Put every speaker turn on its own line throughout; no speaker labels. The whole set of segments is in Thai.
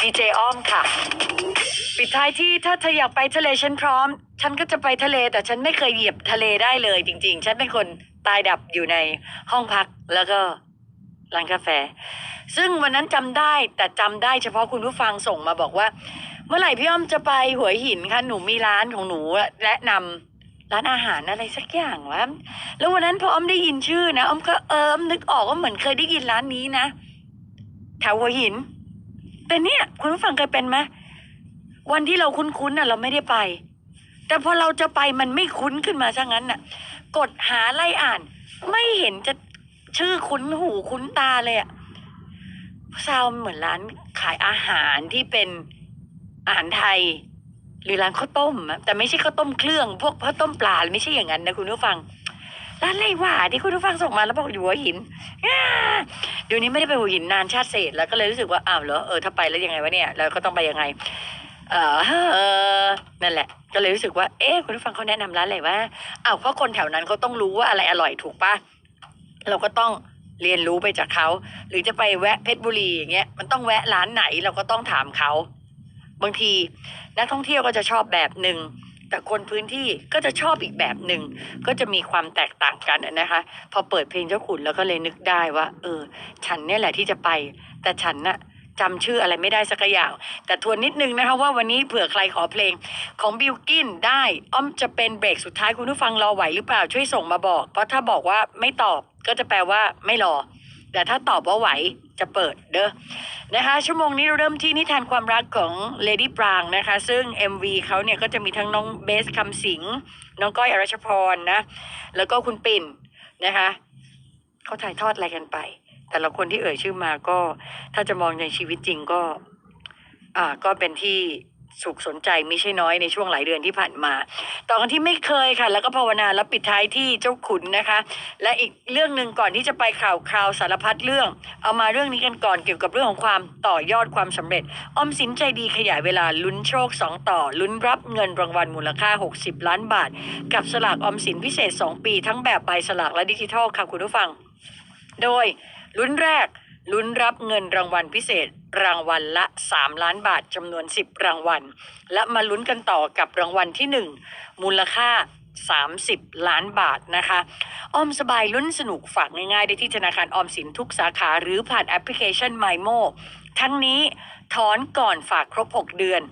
ดีเจอ้อมค่ะ ปิดท้ายที่ถ้าเธออยากไปทะเลฉันพร้อม ฉันก็จะไปทะเลแต่ฉันไม่เคยเหยียบทะเลได้เลย จริง ๆ ฉันเป็นคนตายดับอยู่ในห้องพักแล้วก็ร้านกาแฟ ซึ่งวันนั้นจำได้แต่จำได้เฉพาะคุณผู้ฟังส่งมาบอกว่า เมื่อไหร่พี่อ้อมจะไปหัวหินคะหนูมีร้านของหนูแนะนำร้านอาหารอะไรสักอย่างวะแล้ววันนั้นพออ้อมได้ยินชื่อนะอ้อมก็เอิมนึกออกว่าเหมือนเคยได้ยินร้านนี้นะแถวหัวหิน แต่เนี่ยคุณผู้ฟังเคยเป็นไหมวันที่เราคุ้นๆน่ะ เราไม่ได้ไป แต่พอเราจะไปมันไม่คุ้นขึ้นมาซะงั้นน่ะ กดหาไล่อ่าน ไม่เห็นจะชื่อคุ้นหูคุ้นตาเลยอะซาวเหมือนร้านขายอาหารที่เป็นอาหารไทย หรือร้านข้าวต้มแต่ไม่ใช่ข้าวต้มเครื่อง พวกข้าวต้มปลาไม่ใช่อย่างนั้นนะคุณผู้ฟัง ร้านอะไรวะที่คุณผู้ฟังส่งมาแล้วบอกอยู่หัวหินเดี๋ยวนี้ไม่ได้ไปหัวหินนานชาติเศษแล้วก็เลยรู้สึกว่าอ้าวเหรอเออถ้าไปแล้วยังไงวะเนี่ยเราก็ต้องไปยังไง เออนั่นแหละ ก็เลยรู้สึกว่า เอ๊ะคุณผู้ฟังเขาแนะนำร้านอะไรวะอ้าวเพราะคนแถวนั้นเขาต้องรู้ว่าอะไรอร่อยถูกปะเราก็ต้องเรียนรู้ไปจากเขา หรือจะไปแวะเพชรบุรีอย่างเงี้ยมันต้องแวะร้านไหนเราก็ต้องถามเขา บางทีนักท่องเที่ยวก็จะชอบแบบหนึ่ง แต่คนพื้นที่ก็จะชอบอีกแบบหนึ่งก็จะมีความแตกต่างกันนะคะ พอเปิดเพลงเจ้าขุนแล้วก็เลยนึกได้ว่า เออ ฉันเนี่ยแหละที่จะไป แต่ฉันน่ะจำชื่ออะไรไม่ได้สักอย่าง แต่ทวนนิดนึงนะคะว่าวันนี้เผื่อใครขอเพลงของบิลกินได้อ้อมจะเป็นเบรกสุดท้ายคุณผู้ฟังรอไหวหรือเปล่าช่วยส่งมาบอก เพราะถ้าบอกว่าไม่ตอบก็จะแปลว่าไม่รอ แต่ถ้าตอบว่าไหว จะเปิดเด้อนะคะ ชั่วโมงนี้เราเริ่มที่นิทานความรักของเลดี้ปรางนะคะ ซึ่ง MV เขาเนี่ยก็จะมีทั้งน้องเบสคำสิง น้องก้อยอรัชพรนะ แล้วก็คุณปิ่นนะคะเขาถ่ายทอดอะไรกันไป แต่ละคนที่เอ่ยชื่อมาก็ถ้าจะมองในชีวิตจริงก็ อ่าก็เป็นที่ สุขสนใจไม่ใช่น้อยในช่วงหลายเดือนที่ผ่านมา ต่อกันที่ไม่เคยค่ะ แล้วก็ภาวนาแล้วปิดท้ายที่เจ้าขุนนะคะ และอีกเรื่องหนึ่งก่อนที่จะไปข่าวคราวสารพัดเรื่อง เอามาเรื่องนี้กันก่อนเกี่ยวกับเรื่องของความต่อยอดความสำเร็จ ออมสินใจดีขยายเวลาลุ้นโชค 2 ต่อ ลุ้นรับเงินรางวัลมูลค่า 60 ล้านบาท กับสลากออมสินพิเศษ 2 ปี ทั้งแบบใบสลากและดิจิทัลค่ะคุณผู้ฟัง โดยลุ้นแรก ลุ้นรับเงินรางวัลพิเศษ รางวัลละ 3 ล้านบาทจำนวน 10 รางวัล และมาลุ้นกันต่อกับรางวัลที่ 1 มูลค่า 30 ล้านบาทนะคะ ออมสบายลุ้นสนุกฝากง่ายๆ ได้ที่ธนาคารออมสินทุกสาขาหรือผ่านแอปพลิเคชัน m มโมทั้งนี้ ถอนก่อนฝากครบ 6 เดือน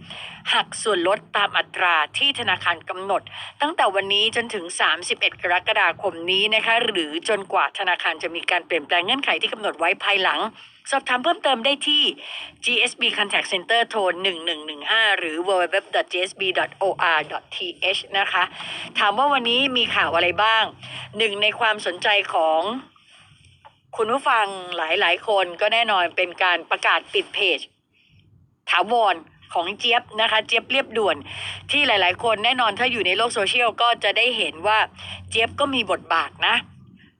หักส่วนลดตามอัตราที่ธนาคารกำหนด ตั้งแต่วันนี้จนถึง 31 กรกฎาคมนี้นะคะ หรือจนกว่าธนาคารจะมีการเปลี่ยนแปลงเงื่อนไขที่กำหนดไว้ภายหลัง สอบถามเพิ่มเติมได้ที่ GSB Contact Center โทร 1115 หรือ www.gsb.or.th นะคะ ถามว่าวันนี้มีข่าวอะไรบ้าง หนึ่งในความสนใจของคุณผู้ฟังหลายๆ คนก็แน่นอนเป็นการประกาศปิดเพจ ถาวรของเจี๊ยบนะคะ เจี๊ยบเรียบด่วนที่หลาย ๆ คนแน่นอนถ้าอยู่ในโลกโซเชียลก็จะได้เห็นว่าเจี๊ยบก็มีบทบาทนะ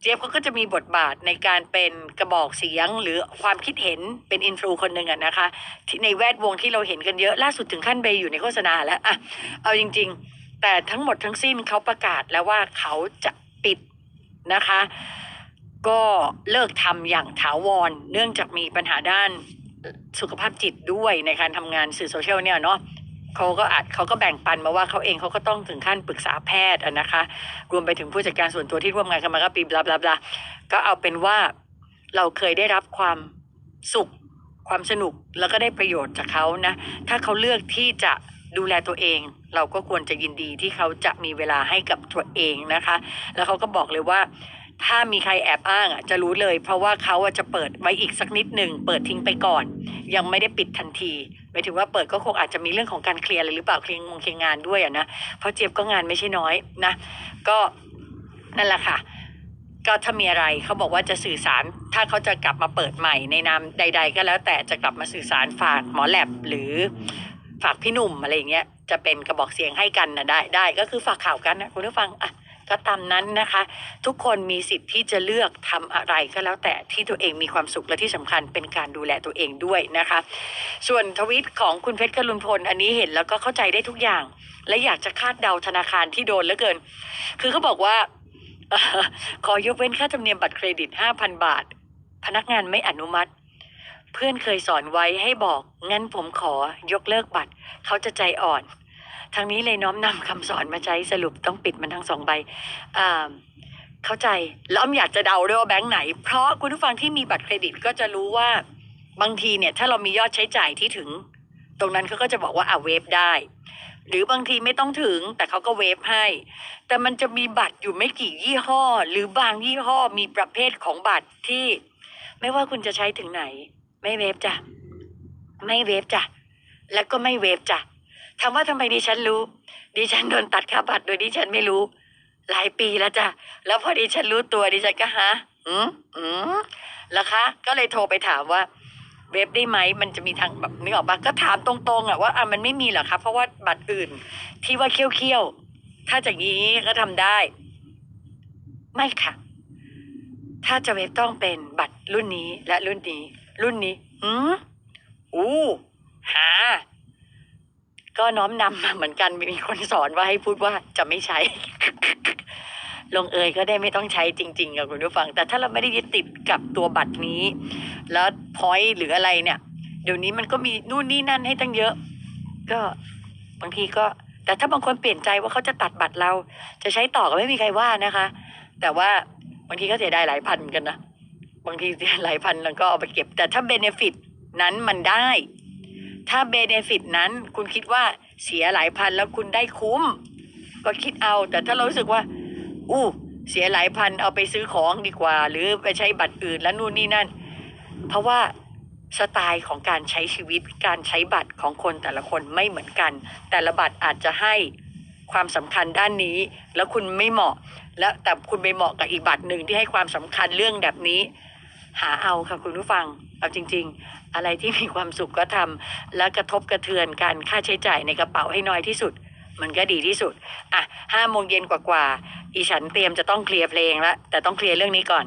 เจี๊ยบเขาก็จะมีบทบาทในการเป็นกระบอกเสียงหรือความคิดเห็นเป็นอินฟลูคนหนึ่งอะนะคะที่ในแวดวงที่เราเห็นกันเยอะล่าสุดถึงขั้นไปอยู่ในโฆษณาแล้วอะเอาจริง ๆ แต่ทั้งหมดทั้งสิ้นเขาประกาศแล้วว่าเขาจะปิดนะคะ ก็เลิกทำอย่างถาวรเนื่องจากมีปัญหาด้าน สุขภาพจิตด้วยในการทำงานสื่อโซเชียลเนี่ยเนาะเขาก็อาจเขาก็แบ่งปันมาว่าเขาเองเขาก็ต้องถึงขั้นปรึกษาแพทย์อะนะคะ รวมไปถึงผู้จัดการส่วนตัวที่ร่วมงานกันมาก็ปีบลาบลาบลาก็เอาเป็นว่าเราเคยได้รับความสุขความสนุกแล้วก็ได้ประโยชน์จากเขานะ ถ้าเขาเลือกที่จะดูแลตัวเอง เราก็ควรจะยินดีที่เขาจะมีเวลาให้กับตัวเองนะคะ แล้วเขาก็บอกเลยว่า ถ้ามีใครแอบอ้างอะจะรู้เลย เพราะว่าเขาอะจะเปิดไว้อีกสักนิดหนึ่งเปิดทิ้งไปก่อน ยังไม่ได้ปิดทันทีหมายถึงว่าเปิดก็คงอาจจะมีเรื่องของการเคลียร์อะไรหรือเปล่าเคลียร์งงเคลียร์งานด้วยอะนะเพราะเจี๊ยบก็งานไม่ใช่น้อยนะ ก็นั่นแหละค่ะ ก็ถ้ามีอะไรเขาบอกว่าจะสื่อสาร ถ้าเขาจะกลับมาเปิดใหม่ในนามใด ๆ ก็แล้ว แต่จะกลับมาสื่อสารฝากหมอแลบหรือฝากพี่หนุ่มอะไรอย่างเงี้ยจะเป็นกระบอกเสียงให้กันนะได้ได้ก็คือฝากข่าวกันนะคุณผู้ฟังอะ ก็ตามนั้นนะคะ ทุกคนมีสิทธิ์ที่จะเลือกทำอะไรก็แล้วแต่ที่ตัวเองมีความสุขและที่สำคัญเป็นการดูแลตัวเองด้วยนะคะ ส่วนทวิตของคุณเพชรกรุณพลอันนี้เห็นแล้วก็เข้าใจได้ทุกอย่าง และอยากจะคาดเดาธนาคารที่โดนเหลือเกิน คือเขาบอกว่าขอยกเว้นค่าธรรมเนียมบัตรเครดิต 5,000 บาท พนักงานไม่อนุมัติ เพื่อนเคยสอนไว้ให้บอก งั้นผมขอยกเลิกบัตร เขาจะใจอ่อน ทางนี้เลยน้อมนำคำสอนมาใช้สรุปต้องปิดมันทั้งสองใบเข้าใจแล้วอ้อมอยากจะเดาด้วยว่าแบงค์ไหน เพราะคุณผู้ฟังที่มีบัตรเครดิตก็จะรู้ว่าบางทีเนี่ยถ้าเรามียอดใช้จ่ายที่ถึง ตรงนั้นเขาก็จะบอกว่าอ่าเวฟได้ หรือบางทีไม่ต้องถึงแต่เขาก็เวฟให้ แต่มันจะมีบัตรอยู่ไม่กี่ยี่ห้อ หรือบางยี่ห้อมีประเภทของบัตรที่ ไม่ว่าคุณจะใช้ถึงไหน ไม่เวฟจ้ะไม่เวฟจ้ะแล้วก็ไม่เวฟจ้ะ ถามว่าทำไมดิฉันรู้ ดิฉันโดนตัดค่าบัตรโดยดิฉันไม่รู้ หลายปีแล้วจ้ะแล้วพอดิฉันรู้ตัวดิฉันก็ฮะอืมอืมแล้วคะ ก็เลยโทรไปถามว่าเวฟได้ไหมมันจะมีทางแบบนึกออกปะก็ถามตรงๆอะว่าอะมันไม่มีหรอครับเพราะว่าบัตรอื่น ที่ว่าเคี้ยวๆถ้าจากนี้ก็ทำได้ ไม่ค่ะ ถ้าจะเวฟต้องเป็นบัตรรุ่นนี้และรุ่นนี้ รุ่นนี้อืมอู้หา ก็น้อมนำมาเหมือนกันมีคนสอนว่าให้พูดว่าจะไม่ใช้ ลงเอยก็ได้ไม่ต้องใช้จริงๆกับคุณผู้ฟัง แต่ถ้าเราไม่ได้ยึดติดกับตัวบัตรนี้ แล้วพอยต์หรืออะไรเนี่ย เดี๋ยวนี้มันก็มีนู่นนี่นั่นให้ตั้งเยอะ ก็บางทีก็ แต่ถ้าบางคนเปลี่ยนใจว่าเขาจะตัดบัตรเรา จะใช้ต่อก็ไม่มีใครว่านะคะ แต่ว่าบางทีก็เสียดายหลายพันเหมือนกันนะบางทีเสียหลายพันแล้วก็เอาไปเก็บ แต่ถ้าเบเนฟิตนั้นมันได้ ถ้าเบเนฟิตนั้นคุณคิดว่าเสียหลายพันแล้วคุณได้คุ้ม ก็คิดเอา แต่ถ้าเรารู้สึกว่า อู้ เสียหลายพันเอาไปซื้อของดีกว่า หรือไปใช้บัตรอื่นแล้วนู่นนี่นั่น เพราะว่าสไตล์ของการใช้ชีวิตการใช้บัตรของคนแต่ละคนไม่เหมือนกัน แต่ละบัตรอาจจะให้ความสำคัญด้านนี้ แล้วคุณไม่เหมาะ แล้วแต่คุณไปเหมาะกับอีกบัตรหนึ่งที่ให้ความสำคัญเรื่องแบบนี้ หาเอาค่ะคุณผู้ฟัง เอาจริง ๆ อะไรที่มีความสุขก็ทำและกระทบกระเทือนการค่าใช้จ่ายในกระเป๋าให้น้อยที่สุด มันก็ดีที่สุด อะห้าโมงเย็นกว่าๆอีฉันเตรียมจะต้องเคลียร์เพลงล้วแต่ต้องเคลียร์เรื่องนี้ก่อน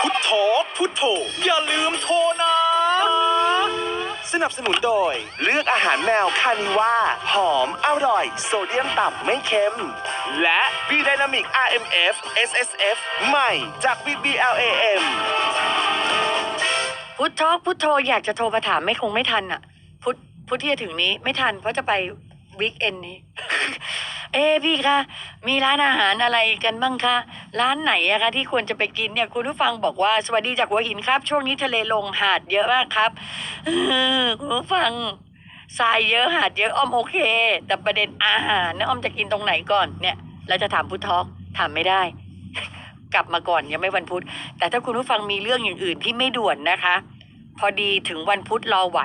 พุทโธพุทโธอย่าลืมโทรนะ สนับสนุนโดย เลือกอาหารแมวคานิว่าหอมอร่อย โซเดียมต่ำไม่เค็ม และ B Dynamic RMF SSF ใหม่จาก BBLAM
พุทโธพุทโธอยากจะโทรมาถามไม่คงไม่ทันอะ พุทพุทที่จะถึงนี้ไม่ทันเพราะจะไปวีคเอนนี้ เอ้พี่คะ มีร้านอาหารอะไรกันบ้างคะ ร้านไหนอะคะที่ควรจะไปกินเนี่ย คุณผู้ฟังบอกว่า สวัสดีจากหัวหินครับ ช่วงนี้ทะเลลงหาดเยอะมากครับคุณผู้ฟังทรายเยอะหาดเยอะอ้อมโอเค แต่ประเด็นอาหารนะอ้อมจะกินตรงไหนก่อนเนี่ย เราจะถามพุททอกถามไม่ได้ กลับมาก่อนยังไม่วันพุธ แต่ถ้าคุณผู้ฟังมีเรื่องอย่างอื่นที่ไม่ด่วนนะคะ พอดีถึงวันพุธรอไหว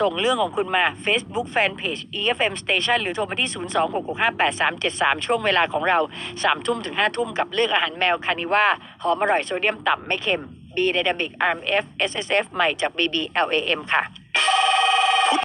ส่งเรื่องของคุณมา Facebook Fanpage EFM Station หรือโทรมาที่ 026658373 ช่วงเวลาของเรา 3 ทุ่มถึง 5 ทุ่มกับเลือกอาหารแมวคานิว่าหอมอร่อยโซเดียมต่ำไม่เค็ม B Dynamic RMF SSF ใหม่จาก BB LAM ค่ะ